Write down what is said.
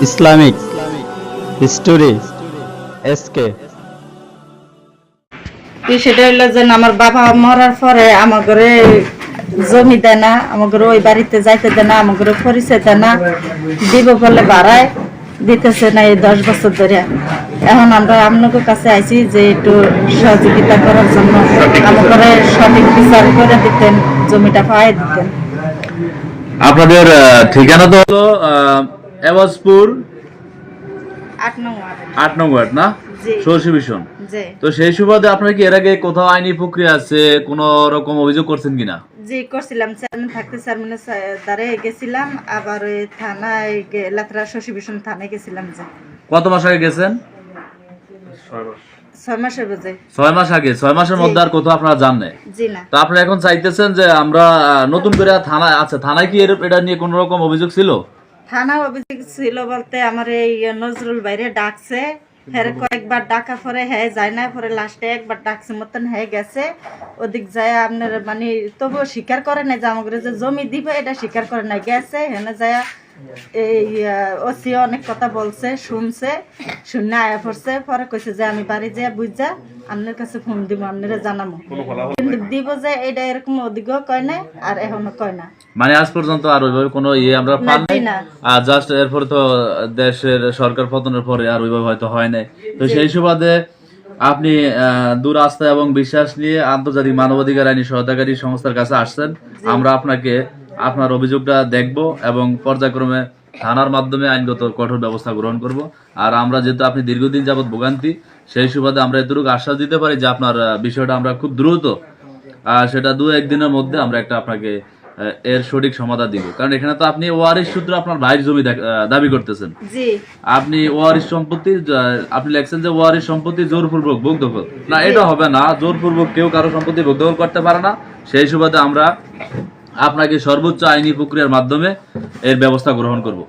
Islamic history SK সেটা হইল যে আমার বাবা মরার পরে আমার ঘরে জমি দেয় না আমার ঘরে ওই বাড়িতে যাইতে দেয় না আমার ঘরে পরিচয় দেয় না দিব বলে বাড়ায় দিতেছে না এই দশ বছর ধরে। এখন আমরা আপনাদের কাছে আইছি যে একটু সহযোগিতা করার জন্য আমার ঘরে সঠিক বিচার করে দিতেন জমিটা পায়ে দিতেন। আপনাদের ঠিকানা তো হলো আহ, এবাজপুর? আট নং ওয়ার্ড। নং। সরষি ভীষণ। তো সেই সুবাদে আপনার কি এর আগে কোথাও আইনি প্রক্রিয়া আছে কোন রকম অভিযোগ করছেন কিনা? জি করছিলাম। চেয়ারম্যান থাকতে চেয়ারম্যানের দ্বারে গেছিলাম আবার ওই থানায় লাতরা শশী ভীষণ থানায় গেছিলাম যে। কত মাস আগে গেছেন? ছয় মাস। আগে ছয় মাসের মধ্যে আর কোথাও আপনারা জান নাই? তো আপনারা এখন চাইতেছেন যে আমরা নতুন করে থানায় আছে থানায় কি এর- এটা নিয়ে কোন রকম অভিযোগ ছিল? থানা অভিযোগ ছিল বলতে আমার এই নজরুল বাইরে ডাকছে। ফের কয়েকবার ডাকা পরে হ্যাঁ যায় না পরে লাস্টে একবার ডাকছে, মতন হ্যাঁ গেছে। ওদিক যায় আপনার মানে তবুও স্বীকার করে নাই যে আমাকে যে জমি দিবে, এটা স্বীকার করে নাই, গেছে, হেনে যায় এই ওসি অনেক কথা বলছে শুনছে শুনে আয়া পড়ছে পরে কইছে যে আমি বাড়ি যেয়ে বুঝা আপনার কাছে ফোন দিব আপনারা জানাব কিন্তু দিব যে এটা এরকম ওদিকেও কয় না আর এখনও কয় না। মানে আজ পর্যন্ত আর ওইভাবে কোনো ইয়ে আমরা না, পান নাই। জি না। আর জাস্ট এরপরে তো দেশের সরকার পতনের পরে আর ওইভাবে হয়তো হয় নাই। তো সেই সুবাদে আপনি আহ, দূর আস্থা এবং বিশ্বাস নিয়ে আন্তর্জাতিক মানবাধিকার আইনি সহায়তাকারী সংস্থার কাছে আসছেন। আমরা আপনাকে আপনার অভিযোগটা দেখব এবং পর্যায়ক্রমে থানার মাধ্যমে আইনগত কঠোর ব্যবস্থা গ্রহণ করব। আর আমরা যেহেতু আপনি দীর্ঘদিন যাবত ভোগান্তি সেই সুবাদে আমরা এতটুকু আশ্বাস দিতে পারি যে আপনার বিষয়টা আমরা খুব দ্রুত আর সেটা দু একদিনের মধ্যে আমরা একটা আপনাকে এর সঠিক সমাধান দিব। কারণ এখানে তো আপনি ওয়ারিশ সূত্রে আপনার ভাইয়ের জমি দাবি করতেছেন। আপনি ওয়ারিশ সম্পত্তি আপনি লেখছেন যে ওয়ারিশ সম্পত্তি জোরপূর্বক ভোগ দখল। না এটা হবে না। জোরপূর্বক কেউ কারও সম্পত্তি ভোগ দখল করতে পারে না। সেই সুবাদে আমরা আপনাকে সর্বোচ্চ আইনি প্রক্রিয়ার মাধ্যমে এর ব্যবস্থা গ্রহণ করব।